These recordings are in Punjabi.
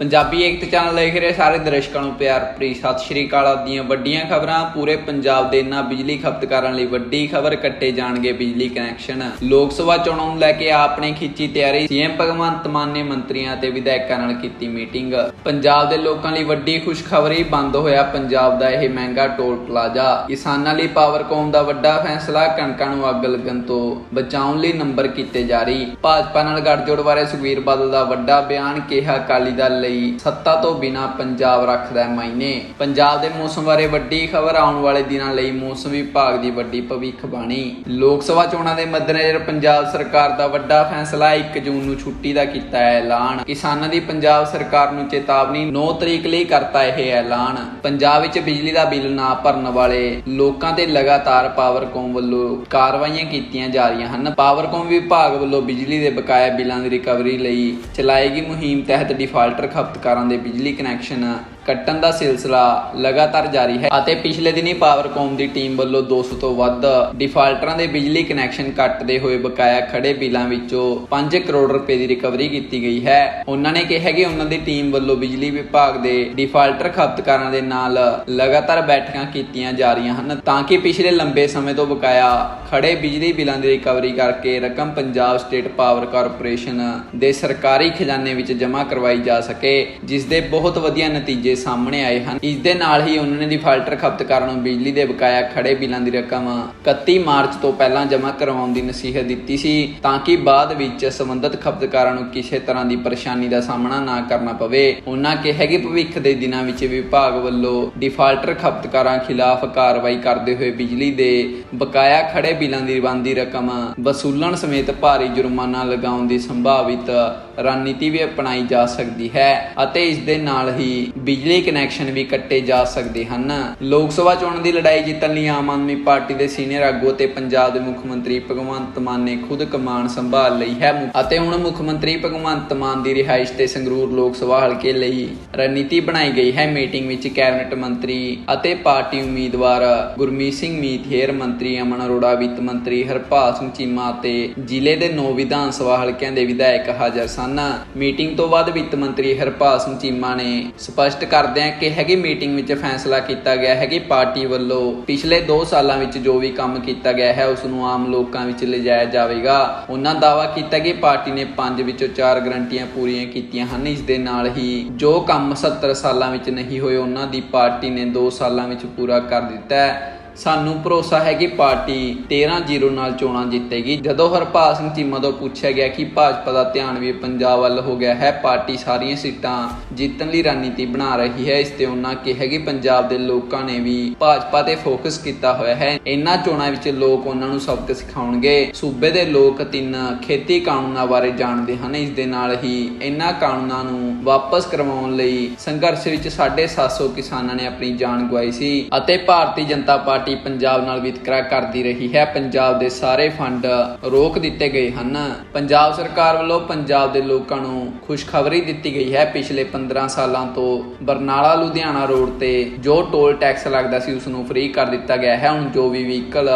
ਪੰਜਾਬੀ ਏਕਤਾ ਚੈਨਲ ਦੇਖ ਰਹੇ ਸਾਰੇ ਦਰਸ਼ਕਾਂ ਨੂੰ ਪਿਆਰ ਭਰੀ ਸਤਿ ਸ਼੍ਰੀ ਅਕਾਲ। ਦੀਆਂ ਵੱਡੀਆਂ ਖਬਰਾਂ, ਪੂਰੇ ਪੰਜਾਬ ਦੇ ਇਹਨਾਂ ਬਿਜਲੀ ਖਪਤਕਾਰਾਂ ਲਈ ਵੱਡੀ ਖਬਰ ਕੱਟੇ ਜਾਣਗੇ ਬਿਜਲੀ ਕਨੈਕਸ਼ਨ। ਲੋਕ ਸਭਾ ਚੋਣਾਂ ਨੂੰ ਲੈ ਕੇ ਆਪਣੀ ਖਿੱਚੀ ਤਿਆਰੀ, ਸੀਐਮ ਭਗਵੰਤ ਮਾਨ ਨੇ ਮੰਤਰੀਆਂ ਤੇ ਵਿਧਾਇਕਾਂ ਨਾਲ ਕੀਤੀ ਮੀਟਿੰਗ। ਪੰਜਾਬ ਦੇ ਲੋਕਾਂ ਲਈ ਵੱਡੀ ਖੁਸ਼ਖਬਰੀ, ਬੰਦ ਹੋਇਆ ਪੰਜਾਬ ਦਾ ਇਹ ਮਹਿੰਗਾ ਟੋਲ ਪਲਾਜ਼ਾ। ਕਿਸਾਨਾਂ ਲਈ ਪਾਵਰਕੌਮ ਦਾ ਵੱਡਾ ਫੈਸਲਾ, ਕਣਕਾਂ ਨੂੰ ਅੱਗ ਲੱਗਣ ਤੋਂ ਬਚਾਉਣ ਲਈ ਨੰਬਰ ਕੀਤੇ ਜਾਰੀ। ਭਾਜਪਾ ਨਾਲ ਗੱਠਜੋੜ ਬਾਰੇ ਸੁਖਵੀਰ ਬਾਦਲ ਦਾ ਵੱਡਾ ਬਿਆਨ, ਕਿਹਾ ਅਕਾਲੀ ਦਲ ਲਈ ਸੱਤਾ ਤੋਂ ਬਿਨਾ ਪੰਜਾਬ ਰੱਖਦਾ ਹੈ ਮਾਇਨੇ। ਪੰਜਾਬ ਦੇ ਮੌਸਮ ਬਾਰੇ ਵੱਡੀ ਖਬਰ ਆਉਣ ਵਾਲੇ ਦਿਨਾਂ ਲਈ ਮੌਸਮ ਵਿਭਾਗ ਦੀ ਵੱਡੀ ਭਵਿੱਖਬਾਣੀ ਲੋਕ ਸਭਾ ਚੋਣਾਂ ਦੇ ਮੱਦੇਨਜ਼ਰ ਪੰਜਾਬ ਸਰਕਾਰ ਦਾ ਵੱਡਾ ਫੈਸਲਾ 1 ਜੂਨ ਨੂੰ ਛੁੱਟੀ ਦਾ ਕੀਤਾ ਹੈ ਐਲਾਨ। ਕਿਸਾਨਾਂ ਦੀ ਪੰਜਾਬ ਸਰਕਾਰ ਨੂੰ ਚੇਤਾਵਨੀ 9 ਤਰੀਕ ਲਈ ਕਰਤਾ ਇਹ ਐਲਾਨ। ਪੰਜਾਬ ਵਿੱਚ ਬਿਜਲੀ ਦਾ ਬਿੱਲ ਨਾ ਭਰਨ ਵਾਲੇ ਲੋਕਾਂ ਤੇ ਲਗਾਤਾਰ ਪਾਵਰਕੌਮ ਵੱਲੋਂ ਕਾਰਵਾਈਆਂ ਕੀਤੀਆਂ ਜਾ ਰਹੀਆਂ ਹਨ। ਪਾਵਰਕੌਮ ਵਿਭਾਗ ਵੱਲੋਂ ਬਿਜਲੀ ਦੇ ਬਕਾਇਆ ਬਿੱਲਾਂ ਦੀ ਰਿਕਵਰੀ ਲਈ ਚਲਾਈ ਗਈ ਮੁਹਿੰਮ ਤਹਿਤ ਡਿਫਾਲਟਰ ਖਪਤਕਾਰਾਂ ਦੇ ਬਿਜਲੀ ਕਨੈਕਸ਼ਨ ਕੱਟਣ ਦਾ ਸਿਲਸਿਲਾ ਲਗਾਤਾਰ ਜਾਰੀ ਹੈ ਅਤੇ ਪਿਛਲੇ ਦਿਨੀ ਪਾਵਰਕੌਮ ਦੀ ਟੀਮ ਵੱਲੋਂ 200 ਤੋਂ ਵੱਧ ਡਿਫਾਲਟਰਾਂ ਦੇ ਬਿਜਲੀ ਕਨੈਕਸ਼ਨ ਕੱਟਦੇ ਹੋਏ ਬਕਾਇਆ ਖੜੇ ਬਿੱਲਾਂ ਵਿੱਚੋਂ 5 ਕਰੋੜ ਰੁਪਏ ਦੀ ਰਿਕਵਰੀ ਕੀਤੀ ਗਈ ਹੈ। ਉਹਨਾਂ ਨੇ ਕਿਹਾ ਕਿ ਉਹਨਾਂ ਦੀ ਟੀਮ ਵੱਲੋਂ ਬਿਜਲੀ ਵਿਭਾਗ ਦੇ ਡਿਫਾਲਟਰ ਖਪਤਕਾਰਾਂ ਦੇ ਨਾਲ ਲਗਾਤਾਰ ਬੈਠਕਾਂ ਕੀਤੀਆਂ ਜਾ ਰਹੀਆਂ ਹਨ ਤਾਂ ਕਿ ਪਿਛਲੇ ਲੰਬੇ ਸਮੇਂ ਤੋਂ ਬਕਾਇਆ ਖੜੇ ਬਿਜਲੀ ਬਿੱਲਾਂ ਦੀ ਰਿਕਵਰੀ ਕਰਕੇ ਰਕਮ ਪੰਜਾਬ ਸਟੇਟ ਪਾਵਰ ਕਾਰਪੋਰੇਸ਼ਨ ਦੇ ਸਰਕਾਰੀ ਖਜ਼ਾਨੇ ਵਿੱਚ ਜਮ੍ਹਾਂ ਕਰਵਾਈ ਜਾ ਸਕੇ, ਜਿਸ ਦੇ ਬਹੁਤ ਵਧੀਆ ਨਤੀਜੇ ਸਾਹਮਣੇ ਆਏ ਹਨ। ਇਸ ਦੇ ਨਾਲ ਹੀ ਉਹਨਾਂ ਨੇ ਡਿਫਾਲਟਰ ਖਪਤਕਾਰਾਂ ਨੂੰ ਬਿਜਲੀ ਦੇ ਬਕਾਇਆ ਖੜੇ ਬਿੱਲਾਂ ਦੀ ਰਕਮ 31 ਮਾਰਚ ਤੋਂ ਪਹਿਲਾਂ ਜਮ੍ਹਾਂ ਕਰਵਾਉਣ ਦੀ ਨਸੀਹਤ ਦਿੱਤੀ ਸੀ, ਤਾਂ ਕਿ ਬਾਅਦ ਵਿੱਚ ਸੰਬੰਧਿਤ ਖਪਤਕਾਰਾਂ ਨੂੰ ਕਿਸੇ ਤਰ੍ਹਾਂ ਦੀ ਪਰੇਸ਼ਾਨੀ ਦਾ ਸਾਹਮਣਾ ਨਾ ਕਰਨਾ ਪਵੇ। ਉਹਨਾਂ ਕਿਹਾ ਕਿ ਭਵਿੱਖ ਦੇ ਦਿਨਾਂ ਵਿੱਚ ਵਿਭਾਗ ਵੱਲੋਂ ਡਿਫਾਲਟਰ ਖਪਤਕਾਰਾਂ ਖਿਲਾਫ ਕਾਰਵਾਈ ਕਰਦੇ ਹੋਏ ਬਿਜਲੀ ਦੇ ਬਕਾਇਆ ਖੜੇ ਬਿੱਲਾਂ ਦੀ ਬੰਦੀ ਰਕਮ ਵਸੂਲਣ ਸਮੇਤ ਭਾਰੀ ਜੁਰਮਾਨਾ ਲਗਾਉਣ ਦੀ ਸੰਭਾਵਿਤ ਰਣਨੀਤੀ ਵੀ ਅਪਣਾਈ ਜਾ ਸਕਦੀ ਹੈ ਅਤੇ ਇਸ ਦੇ ਨਾਲ ਹੀ ਬਿਜਲੀ ਕਨੈਕਸ਼ਨ ਵੀ ਕੱਟੇ ਜਾ ਸਕਦੇ ਹਨ। ਲੋਕ ਸਭਾ ਚੋਣ ਦੀ ਲੜਾਈ ਜਿੱਤਣ ਲਈ ਆਮ ਆਦਮੀ ਪਾਰਟੀ ਦੇ ਸੀਨੀਅਰ ਆਗੂ ਅਤੇ ਪੰਜਾਬ ਦੇ ਮੁੱਖ ਮੰਤਰੀ ਭਗਵੰਤ ਮਾਨ ਨੇ ਖੁਦ ਕਮਾਨ ਸੰਭਾਲ ਲਈ ਹੈ ਅਤੇ ਹੁਣ ਮੁੱਖ ਮੰਤਰੀ ਭਗਵੰਤ ਮਾਨ ਦੀ ਰਿਹਾਇਸ਼ ਤੇ ਸੰਗਰੂਰ ਲੋਕ ਸਭਾ ਹਲਕੇ ਲਈ ਰਣਨੀਤੀ ਬਣਾਈ ਗਈ ਹੈ। ਮੀਟਿੰਗ ਵਿੱਚ ਕੈਬਨਿਟ ਮੰਤਰੀ ਅਤੇ ਪਾਰਟੀ ਉਮੀਦਵਾਰ ਗੁਰਮੀਤ ਸਿੰਘ ਮੀਥੇਰ ਮੰਤਰੀ ਅਮਨ ਅਰੋੜਾ, ਵਿੱਤ ਮੰਤਰੀ ਹਰਪਾਲ ਸਿੰਘ ਚੀਮਾ ਅਤੇ ਜ਼ਿਲ੍ਹੇ ਦੇ 9 ਵਿਧਾਨ ਸਭਾ ਹਲਕਿਆਂ ਦੇ ਵਿਧਾਇਕ ਹਾਜ਼ਰ ਸਨ। ਮੀਟਿੰਗ ਤੋਂ ਬਾਅਦ ਵਿੱਤ ਮੰਤਰੀ ਹਰਪਾਲ ਸਿੰਘ ਚੀਮਾ ਨੇ ਸਪਸ਼ਟ ਕਰਦਿਆਂ ਕਿਹਾ ਕਿ ਮੀਟਿੰਗ ਵਿੱਚ ਫੈਸਲਾ ਕੀਤਾ ਗਿਆ ਹੈ ਕਿ ਪਾਰਟੀ ਵੱਲੋਂ ਪਿਛਲੇ 2 ਸਾਲਾਂ ਵਿੱਚ ਜੋ ਵੀ ਕੰਮ ਕੀਤਾ ਗਿਆ ਹੈ ਉਸ ਨੂੰ ਆਮ ਲੋਕਾਂ ਵਿੱਚ ਲਿਜਾਇਆ ਜਾਵੇਗਾ। ਉਹਨਾਂ ਦਾਅਵਾ ਕੀਤਾ ਕਿ ਪਾਰਟੀ ਨੇ 5 ਵਿੱਚੋਂ 4 ਗਰੰਟੀਆਂ ਪੂਰੀਆਂ ਕੀਤੀਆਂ ਹਨ। ਇਸ ਦੇ ਨਾਲ ਹੀ ਜੋ ਕੰਮ 70 ਸਾਲਾਂ ਵਿੱਚ ਨਹੀਂ ਹੋਏ, ਉਹਨਾਂ ਦੀ ਪਾਰਟੀ ਨੇ 2 ਸਾਲਾਂ ਵਿੱਚ ਪੂਰਾ ਕਰ ਦਿੱਤਾ ਹੈ। ਸਾਨੂੰ ਭਰੋਸਾ ਹੈ ਕਿ ਪਾਰਟੀ 13-0 ਨਾਲ ਚੋਣਾਂ ਜਿੱਤੇਗੀ। ਜਦੋਂ ਹਰਪਾਲ ਸਿੰਘ ਚੀਮਾ ਤੋਂ ਪੁੱਛਿਆ ਗਿਆ ਕਿ ਭਾਜਪਾ ਦਾ ਧਿਆਨ ਵੀ ਪੰਜਾਬ ਵੱਲ ਹੋ ਗਿਆ ਹੈ, ਪਾਰਟੀ ਸਾਰੀਆਂ ਸੀਟਾਂ ਜਿੱਤਣ ਲਈ ਰਣਨੀਤੀ ਬਣਾ ਰਹੀ ਹੈ। ਇਸ ਤੇ ਉਹਨਾਂ ਕਿਹਾ ਕਿ ਪੰਜਾਬ ਦੇ ਲੋਕਾਂ ਨੇ ਵੀ ਭਾਜਪਾ ਤੇ ਫੋਕਸ ਕੀਤਾ ਹੋਇਆ ਹੈ। ਇਹਨਾਂ ਚੋਣਾਂ ਵਿੱਚ ਲੋਕ ਉਹਨਾਂ ਨੂੰ ਸਬਕ ਸਿਖਾਉਣਗੇ। ਸੂਬੇ ਦੇ ਲੋਕ ਤਿੰਨ ਖੇਤੀ ਕਾਨੂੰਨਾਂ ਬਾਰੇ ਜਾਣਦੇ ਹਨ। ਇਸ ਦੇ ਨਾਲ ਹੀ ਇਹਨਾਂ ਕਾਨੂੰਨਾਂ ਨੂੰ ਵਾਪਸ ਕਰਵਾਉਣ ਲਈ ਸੰਘਰਸ਼ ਵਿੱਚ 750 ਕਿਸਾਨਾਂ ਨੇ ਆਪਣੀ ਜਾਨ ਗਵਾਈ ਸੀ ਅਤੇ ਭਾਰਤੀ ਜਨਤਾ ਪਾਰਟੀ ਪੰਜਾਬ ਨਾਲ ਵਿਤਕਰਾ ਕਰਦੀ ਰਹੀ ਹੈ। ਪੰਜਾਬ ਦੇ ਸਾਰੇ ਫੰਡ ਰੋਕ ਦਿੱਤੇ ਗਏ ਹਨ। ਪੰਜਾਬ ਸਰਕਾਰ ਵੱਲੋਂ ਪੰਜਾਬ ਦੇ ਲੋਕਾਂ ਨੂੰ ਖੁਸ਼ਖਬਰੀ ਦਿੱਤੀ ਗਈ ਹੈ। ਪਿਛਲੇ 15 ਸਾਲਾਂ ਤੋਂ ਬਰਨਾਲਾ, ਲੁਧਿਆਣਾ ਰੋਡ ਤੇ ਜੋ ਟੋਲ ਟੈਕਸ ਲੱਗਦਾ ਸੀ ਉਸ ਨੂੰ ਫ੍ਰੀ ਕਰ ਦਿੱਤਾ ਗਿਆ ਹੈ। ਹੁਣ ਜੋ ਵੀ ਵਹੀਕਲ